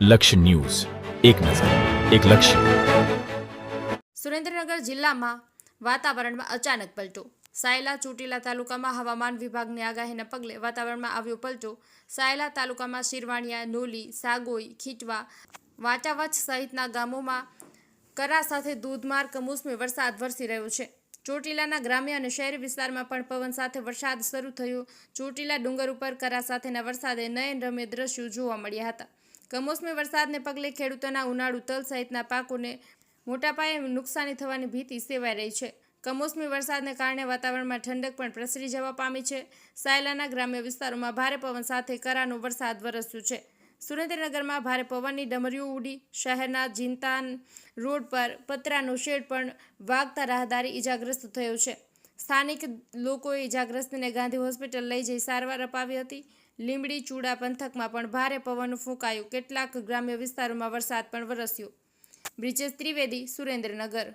લક્ષ્ય ન્યૂઝ. એક નજર, એક લક્ષ્ય. સુરેન્દ્રનગર જિલ્લામાં વાતાવરણમાં અચાનક પલટો. સાયલા ચોટીલા તાલુકામાં હવામાન વિભાગની આગાહીના પગલે વાતાવરણમાં આવ્યો પલટો. સાયલા તાલુકામાં શિરવાણિયા, નોલી, સાગોઈ, ખીટવા વાટાવચ સહિતના ગામોમાં કરા સાથે ધોધમાર કમોસમી વરસાદ વરસી રહ્યો છે. ચોટીલાના ગ્રામ્ય અને શહેરી વિસ્તારમાં પણ પવન સાથે વરસાદ શરૂ થયો. ચોટીલા ડુંગર ઉપર કરા સાથેના વરસાદે નયનરમ્ય દ્રશ્યો જોવા મળ્યા હતા. કમોસમી વરસાદને પગલે ખેડૂતોના ઉનાળુ તલ સહિતના પાકોને મોટા પાયે નુકસાની થવાની ભીતિ સેવાઈ રહી છે. કમોસમી વરસાદને કારણે વાતાવરણમાં ઠંડક પણ પ્રસરી જવા પામી છે. સાયલાના ગ્રામ્ય વિસ્તારોમાં ભારે પવન સાથે કરાનો વરસાદ વરસ્યો છે. સુરેન્દ્રનગરમાં ભારે પવનની ડમરીઓ ઉડી, શહેરના જિંતાન રોડ પર પતરાનો શેડ પણ વાગતા રાહદારી ઇજાગ્રસ્ત થયો છે. સ્થાનિક લોકોએ ઇજાગ્રસ્તને ગાંધી હોસ્પિટલ લઈ જઈ સારવાર અપાવી હતી. લીંબડી ચૂડા પંથકમાં પણ ભારે પવન ફૂંકાયું. કેટલાક ગ્રામ્ય વિસ્તારોમાં વરસાદ પણ વરસ્યો. બ્રિજેશ ત્રિવેદી, સુરેન્દ્રનગર.